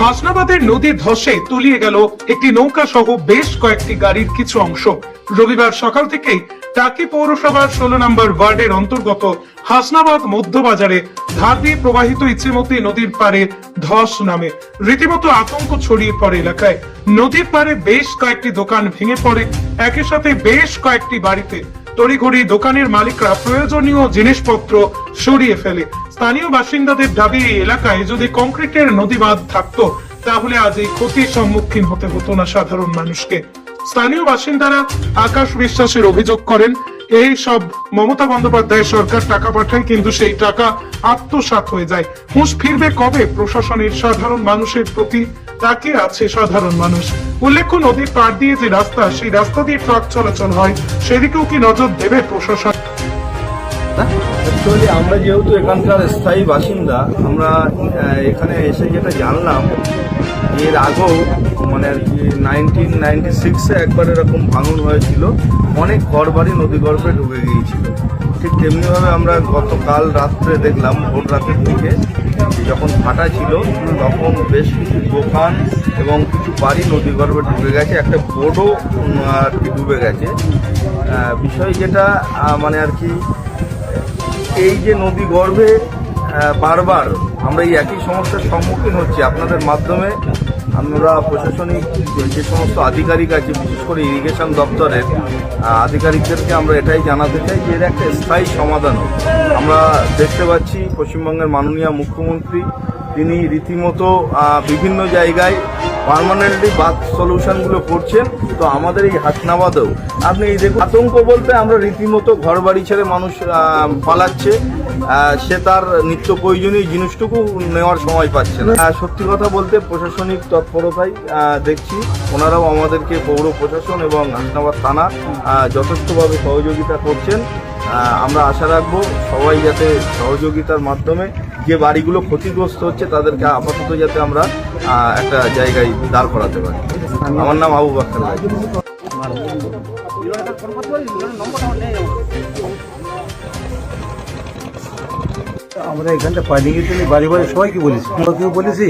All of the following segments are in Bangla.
হাসনাবাদের নদী ধসে তলিয়ে গেল একটি নৌকা সহ বেশ কয়েকটি গাড়ির কিছু অংশ। রবিবার সকাল থেকেই টাকি পৌরসভার ষোলো নম্বর ওয়ার্ডের অন্তর্গত হাসনাবাদ মধ্যবাজারে ধার দিয়ে প্রবাহিত ইচ্ছেমতি নদীর পারে ধস নামে। রীতিমতো আতঙ্ক ছড়িয়ে পড়ে এলাকায়। নদীর পারে বেশ কয়েকটি দোকান ভেঙে পড়ে। একই সাথে বেশ কয়েকটি বাড়িতে তড়িঘড়ি দোকানের মালিকরা প্রয়োজনীয় জিনিসপত্র সরিয়ে ফেলে। স্থানীয় বাসিন্দাদের দাবি এলাকায় যদি কংক্রিটের নদী বাঁধ থাকতো, তাহলে আজ এই ক্ষতির সম্মুখীন হতে হতো না সাধারণ মানুষকে। স্থানীয় বাসিন্দারা আকাশ বিশ্বাসের অভিযোগ করেন, এই সব মমতা বন্দ্যোপাধ্যায় সরকার টাকা পাঠায়, কিন্তু সেই টাকা আত্মসাৎ হয়ে যায়। হুঁশ ফিরবে কবে? প্রশাসনের সাধারণ মানুষের প্রতি তাকে আছে সাধারণ মানুষ। উল্লেখ্য, নদীর পার দিয়ে যে রাস্তা, সেই রাস্তা দিয়ে ট্রাক চলাচল হয়, সেদিকেও কি নজর দেবে প্রশাসন? অ্যাকচুয়ালি আমরা যেহেতু এখানকার স্থায়ী বাসিন্দা, আমরা এখানে এসে যেটা জানলাম, এর আগেও মানে আর কি নাইনটিন নাইনটি সিক্সে একবার এরকম ভাঙন হয়েছিল, অনেক ঘরবাড়ি নদী গর্ভে ঢুকে গিয়েছিল। ঠিক তেমনিভাবে আমরা গতকাল রাত্রে দেখলাম, ভোর রাতের দিকে যখন ফাটা ছিল, তখন বেশ কিছু দোকান এবং কিছু বাড়ি নদী গর্ভে ঢুকে গেছে, একটা বোর্ডও আর কি ডুবে গেছে। বিষয় যেটা মানে আর কি এই যে নদী গর্ভে বারবার আমরা এই একই সমস্যার সম্মুখীন হচ্ছি আপনাদের মাধ্যমে, আমরা প্রশাসনিক যে সমস্ত আধিকারিক আছে, বিশেষ করে ইরিগেশন দপ্তরের আধিকারিকদেরকে আমরা এটাই জানাতে চাই যে এর একটা স্থায়ী সমাধান আমরা দেখতে পাচ্ছি পশ্চিমবঙ্গের মাননীয় মুখ্যমন্ত্রী, তিনি রীতিমতো বিভিন্ন জায়গায় পার্মানেন্টলি বাথ সলিউশনগুলো করছেন, তো আমাদের এই হাসনাবাদেও আপনি এই দেখুন আতঙ্ক বলতে আমরা রীতিমতো ঘর বাড়ি ছেড়ে মানুষ পালাচ্ছে সে তার নিত্য প্রয়োজনীয় জিনিসটুকু নেওয়ার সময় পাচ্ছে না। সত্যি কথা বলতে প্রশাসনিক তৎপরতাই দেখছি, ওনারাও আমাদেরকে পৌর প্রশাসন এবং হাসনাবাদ থানা যথেষ্টভাবে সহযোগিতা করছেন। আমরা আশা রাখব সবাই যাতে সহযোগিতার মাধ্যমে যে বাড়িগুলো ক্ষতিগ্রস্ত হচ্ছে তাদেরকে আপাতত যাতে আমরা একটা জায়গায় দাঁড় করাতে পারি। আমার নাম আবু বাক্কার আমরা এখানটা পাইলিংয়ের জন্য বাড়ি বাড়ি সবাইকে বলেছি? কেউ বলেছি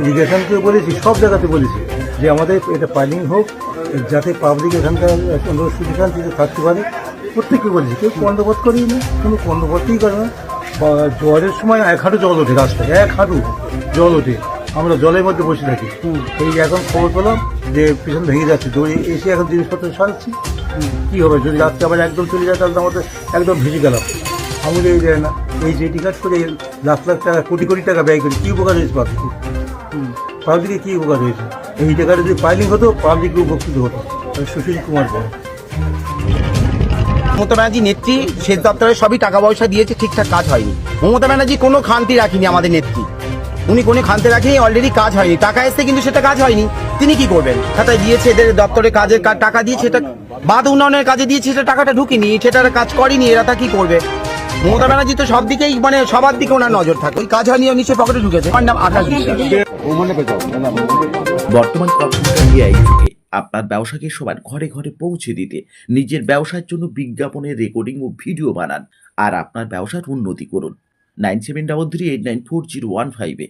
ইরিগেশনকেও বলেছি, সব জায়গাতে বলেছি যে আমাদের এটা পাইলিং হোক, যাতে পাবলিক এখানকার কোনো সুবিধান্তিতে থাকতে পারে। প্রত্যেককে বলেছি, কেউ কর্ণপাত করেই না কোনো কর্ণপাতই করে না জ্বরের সময় এক হাঁটু জল ওঠে রাস্তায়, এক হাঁটু জল ওঠে। আমরা জলের মধ্যে বসে থাকি। এই এখন খবর পেলাম যে পিছন ভেঙে যাচ্ছে। দৌড়ে এসে এখন জিনিসপত্র সারাচ্ছি কী হবে? যদি রাত্রে আবার একদম চলে যায়, তাহলে আমাদের একদম ভেসে গেলাম। আমাদের এই যায় না, এই যে কাজ করে লাখ লাখ টাকা, কোটি কোটি টাকা ব্যয় করি, কী উপকার হয়েছে পাবলিক পাবলিকে কী উপকার হয়েছে? এই টাকাটা যদি পাইলিং হতো পাবলিক উপকৃত হতো। সুশীল কুমার বল। মমতা ব্যানার্জি নেত্রী, সেচ দপ্তরে সবই টাকা পয়সা দিয়েছে, ঠিকঠাক কাজ হয়নি। মমতা ব্যানার্জি কোনো খান্তি রাখিনি আমাদের নেত্রী। উনি কোনো খান্তি রাখিনি অলরেডি কাজ হয়নি। টাকা এসছে কিন্তু সেটা কাজ হয়নি। তিনি কি করবেন? খাতায় দিয়েছে এদের দপ্তরে কাজে কা- টাকা দিয়েছে সেটা বাদ উন্নয়নের কাজে দিয়েছে সেটা টাকাটা ঢুকিনি সেটার কাজ করেনি এরা তা কি করবে? মমতা ব্যানার্জি তো সব দিকেই মানে সবার দিকে ওনার নজর থাকে। ওই কাজ হয়নি নিচে পকেটে ঢুকেছে। আমার নাম আকাশ বিশ্বাস। বর্তমান কম্পিউটার ইন্ডিয়া যুগে আপনার ব্যবসাকে সবার ঘরে ঘরে পৌঁছে দিতে নিজের ব্যবসার জন্য বিজ্ঞাপনের রেকর্ডিং ও ভিডিও বানান আর আপনার ব্যবসার উন্নতি করুন। Nine seven double three eight nine four zero one ফাইভে